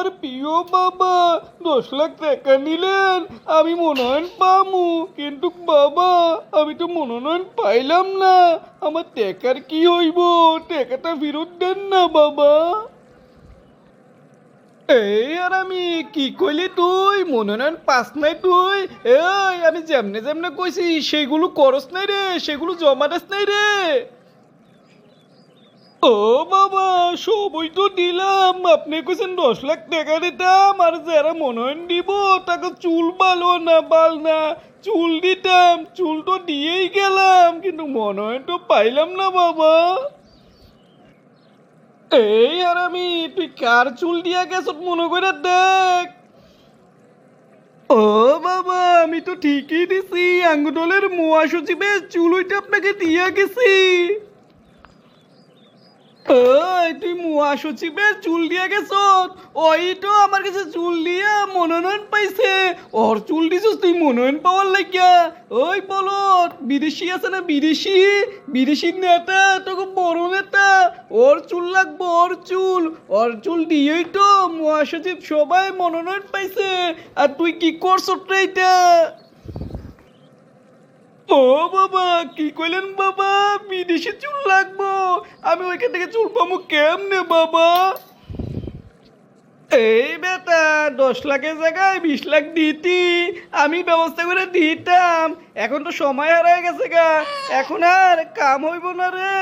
আমার প্রিয় বাবা। দশ লাখ টাকা নিলেন, আমি মনোনয়ন পামু কিন্তু বাবা, আমি তো মনোনয়ন পাইলাম না। আমার টাকার কি হইব? টাকাটা ফেরত দেন না, বাবা। এই আর আমি, কি কইলি তুই? মনোনয়ন পাস নাই তুই? এই, আমি যেমনে যেমনে কইছি, সেগুলো করস নাই রে, সেগুলো জমা দেস নাই রে। ও বাবা তো দিলাম। আপনি দশ লাখ টাকা দিতাম, আর যারা দিব তাকে চুল বালো না, বাল না। চুল দিতাম, চুল তো দিয়েই গেলাম, কিন্তু তো পাইলাম না বাবা। এই আর আমি তুই কার চুল দিয়া গেছ মনে করে দেখ? ও বাবা, আমি তো ঠিকই দিছি আঙ্গুটলের মোয়া সচিবের চুল ওইটা আপনাকে দিয়া গেছি। সচিবের চুল দিয়ে গেছ ওই তো আমার কাছে চুল দিয়ে মনোনয়ন পাইছে। ওর চুল দিছিস তুই মনোনয়ন পাওয়ার লাগিয়া। ওই বলো বিদেশি আছে না বিদেশি? বিদেশি নেতা, তোকে বড় নেতা। ওর চুল লাগবো, ওর চুল। ওর চুল দিয়েই তো মহাসচিব সবাই মনোনয়ন পাইছে। আর তুই কি করছ এটা? ও বাবা, কি কইলেন বাবা? বিদেশি চুল লাগবো। আমি ওইখান থেকে চুল পাবো কেমনে বাবা? এই বেটা, দশ লাখের জায়গায় বিশ লাখ দিতি। আমি ব্যবস্থা করে দিতাম। এখন তো সময় হারায় গেছে গা। এখন আর কাম হইব না রে।